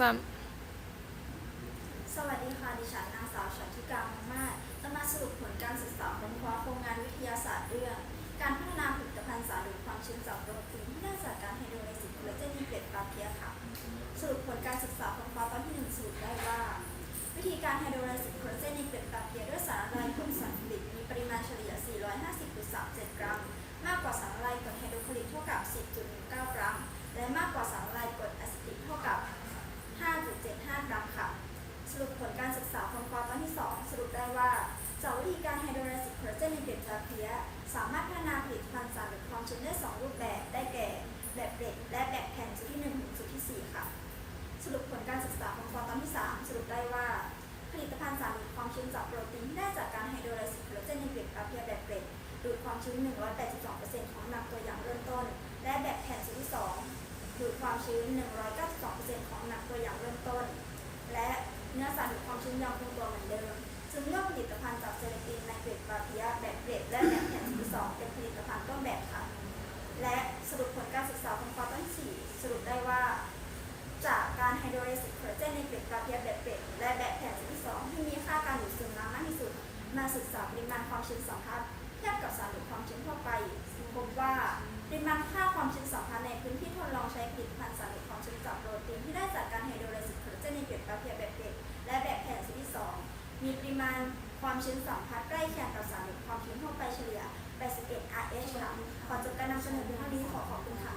สามสวัสดีค่ะ ดิฉันนางสาวชันทิกามังมาจะมาสรุปผลการศึกษาค้นคว้าโครงงานวิทยาศาสตร์เรื่อง การพัฒนาผลิตภัณฑ์สารดูดความชื้นจากโปรตีนที่ได้จากการไฮโดรไลซิสโคลลาเจนในเกล็ดปลาเพียค่ะ สรุปผลการศึกษาค้นคว้าตอนที่หนึ่งสรุปได้ว่า วิธีการไฮโดรไลซิสโคลลาเจนในเกล็ดปลาเพียด้วยสารละลายกรดสันติกมีปริมาณเฉลี่ย 450.37 กรัม มากกว่าสารละลายกรดไฮโดรคลอริกเท่ากับ 10.1 กรัม และมากกว่าสารละลายกรดอะซิติกเท่ากับ 5.75 กรัมค่ะ สรุป ผลการศึกษาค้นคว้าตอนที่ 2 สรุปได้ว่าจากวิธีการไฮโดรไลซิสโคลลาเจนในเกล็ดปลาเพียสามารถพัฒนาผลิตภัณฑ์สารลดความชื้นได้ 2 รูปแบบได้แก่ แบบเกล็ดและแบบแผ่นสูตรที่ 1 ถึงสูตรที่ 4 ค่ะ สรุปผลการศึกษาค้นคว้าตอนที่ 3 สรุปได้ว่า ผลิตภัณฑ์สารดูดความชื้นจากโปรตีนที่ได้จากการไฮโดรไลซิสโคลลาเจนในเกล็ดปลาเพียแบบเกล็ดดูดความชื้น 182%ของน้ำหนักตัวอย่างเริ่มต้น และแบบแผ่นสูตรที่ 2ดูดความชื้น 192%ของน้ำหนักตัวอย่างเริ่มต้น ยังคงตัวเหมือนเดิม จึงเลือกผลิตภัณฑ์จากเซเลตินในเกรดปาเพียแบบเกรดและแบบแผ่นที่สองเป็นผลิตภัณฑ์ต้นแบบค่ะ และสรุปผลการศึกษาของข้อต้นสี่สรุปได้ว่า จากการไฮโดรไลซิสโคลลาเจนในเกรดปาเพียแบบเกรดและแบบแผ่นที่สองที่มีค่าการดูดซึมน้ำมากที่สุด มาศึกษาปริมาณความชื้นสัมพัทธ์เทียบกับสารดูดความชื้นทั่วไปพบว่าป มีปริมาณความชื้นสัมพัดใกล้เคียงกับสารความชื้นทั่วไปเฉลี่ย 81 RH ค่ะขอจบการนำเสนอเพียงเท่านี้ขอขอบคุณค่ะ